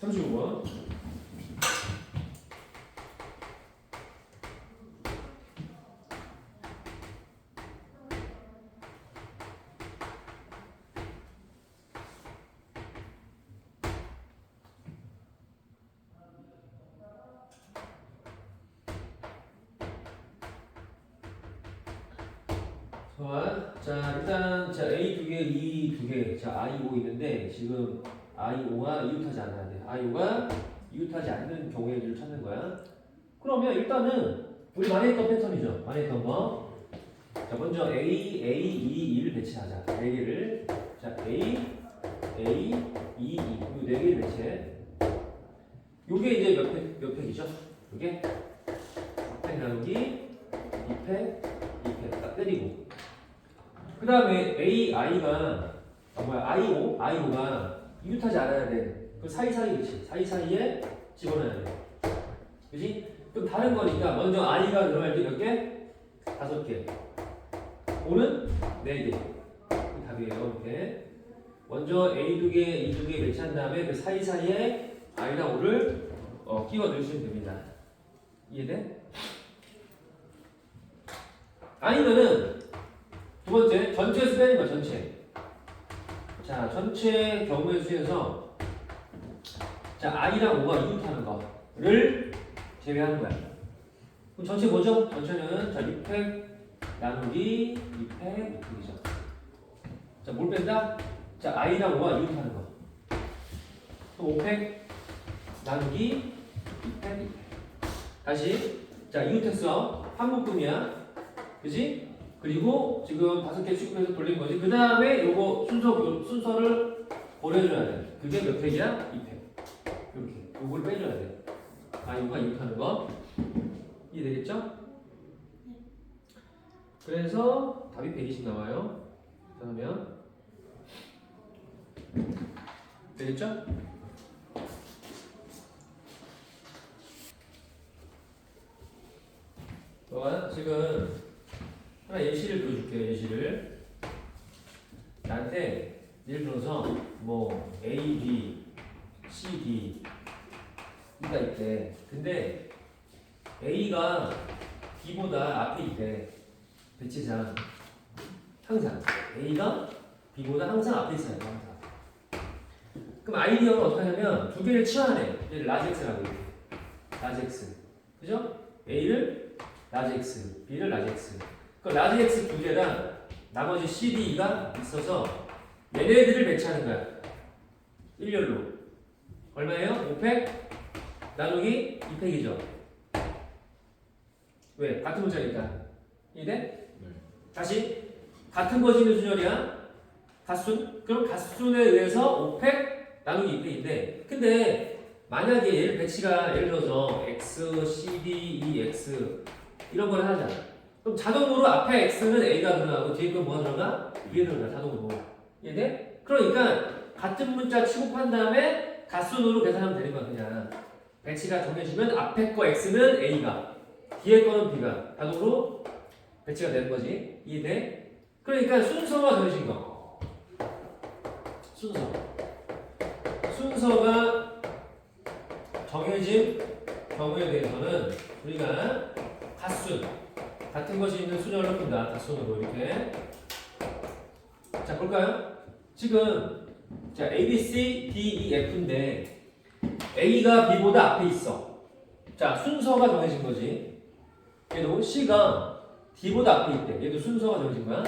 35번. 좋아. 자, 일단 자 A 두 개, E 두 개. 자, I, O 있는데 지금 O가 이웃하지 않아야 돼. O가 이웃하지 않는 경우의 일을 찾는 거야. 그러면 일단은 우리 많이 했던 패턴이죠. 많이 했던 거. 자, 먼저 A, A, E, 1 배치하자. 네 개를. 자, A, A, E, E. 이네 개를 배치해. 요게 이제 몇 팩, 몇 팩이죠? 요게 1팩 나누기 2팩, 2팩 딱 때리고 그 다음에 A, I가 아, 뭐야 IO, IO가 이웃하지 않아야 돼. 그 사이사이 그치? 사이사이에 집어넣어야 돼. 그지? 그럼 다른 거니까 먼저 I가 들어갈 때몇 개? 다섯 개. O는 네 개. 그 답이에요. 이렇게. 먼저 A 두 개, E 두개 배치한 다음에 그 사이사이에 I랑 O를 어, 끼워 넣으시면 됩니다. 이해돼? 아니면은 두 번째, 전체 수 빼는 거야, 전체. 자, 전체 경우의 수에서 자, i랑 5가 이웃하는 거를 제외하는 거야. 그럼 전체 뭐죠? 전체는 자, 6팩 나누기 2팩 6이죠. 자, 뭘 뺀다? 자, i랑 5가 이웃하는 거. 또 5팩 나누기 2팩 2팩. 다시 자, 이웃했어. 한 묶음이야. 그지? 그리고 지금 다섯 개 취급해서 돌린 거지. 그 다음에 요거 순서 순서를 보내줘야 돼. 그게 몇 팩이야? 2팩. 이렇게 요걸 빼줘야 돼. 아 이거가 이웃하는 거 이해되겠죠? 그래서 답이 120 나와요. 그러면 되겠죠? 너가 지금 하나 예시를 보여줄게요. 예시를 나한테 예를 들어서 뭐 A, B, C, D 가 있대. 근데 A가 B보다 앞에 있대. 배치장 항상 A가 B보다 항상 앞에 있어요. 항상. 그럼 아이디어는 어떻게 하냐면 두 개를 치환해. 얘를 라젝스라고 해. 라젝스. 그죠? A를 x, b를 x. 그 라지 x 두 개랑 나머지 c, d, 가 있어서 얘네들을 배치하는 거야. 일렬로. 얼마예요? 5팩 나누기 2팩이죠. 왜? 같은 문자니까. 이해돼? 다시 같은 것이 있는 순열이야. 갓순? 그럼 갓순에 의해서 5팩 나누기 2팩인데 근데 만약에 얘를 배치가 예를 들어서 x, c, d, e, x 이런 걸 하잖아. 그럼 자동으로 앞에 x는 a가 들어가고 뒤에 건 뭐가 들어가? b에 들어가 자동으로. 이해돼? 그러니까 같은 문자 취급한 다음에 갓순으로 계산하면 되는 거야 그냥. 배치가 정해지면 앞에 거 x는 a가, 뒤에 거는 b가 자동으로 배치가 되는 거지. 이해돼? 그러니까 순서가 정해진 거. 순서. 순서가 정해진 경우에 대해서는 우리가 갓순 같은 것이 있는 순열로 푼다. 갓순으로 이렇게. 자 볼까요? 지금 자 A, B, C, D, E, F인데 A가 B보다 앞에 있어. 자 순서가 정해진 거지. 얘도 C가 D보다 앞에 있대. 얘도 순서가 정해진 거야.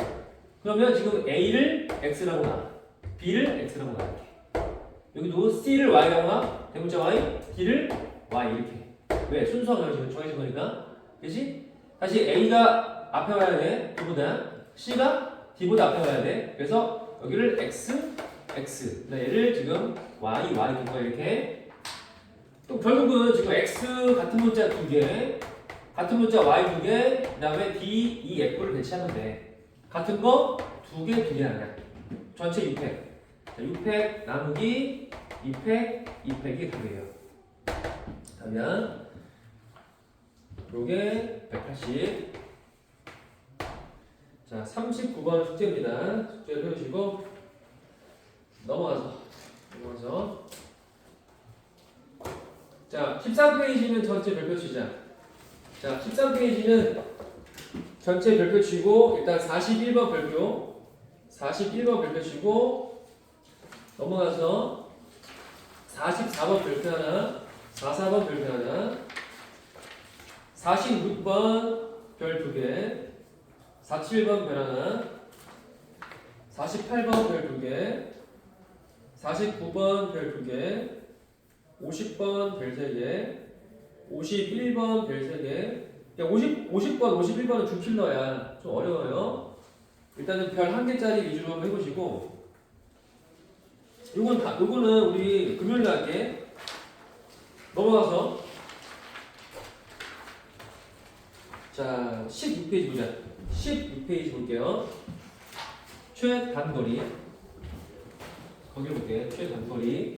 그러면 지금 A를 X라고 놔. B를 X라고 놔. 이렇게. 여기도 C를 Y라고 놔. 대문자 Y D를 Y 이렇게. 왜? 순서가 정해진 거니까. 그지? 다시 A가 앞에 와야 돼. B보다. C가 D보다 앞에 와야 돼. 그래서 여기를 X, X. 얘를 지금 Y, Y 된 거야 이렇게. 또 결국은 지금 X 같은 문자 두 개, 같은 문자 Y 두 개, 그 다음에 D, E, F를 배치하면 돼. 같은 거 두 개, 두개 아니야. 전체 6팩. 자, 6팩 나누기 2팩, 2팩이 답이에요. 그러면 요게 180. 자, 39번 숙제입니다. 숙제를 해주시고 넘어가서 넘어가서 자, 13페이지는 전체 별표 치자. 자, 13페이지는 전체 별표 치고 일단 41번 별표 41번 별표 치고 넘어가서 44번 별표 하나 44번 별표 하나 46번 별두개 47번 별 하나 48번 별두개 49번 별두개 50번 별세개 51번 별세개 야, 50, 50번, 51번은 주킬러야. 좀 어려워요. 일단은 별한 개짜리 위주로 한번 해보시고. 요건 다, 요거는 우리 금요일 날 할게. 넘어가서. 자, 16페이지 보자. 16페이지 볼게요. 최단거리. 거기 볼게. 최단거리.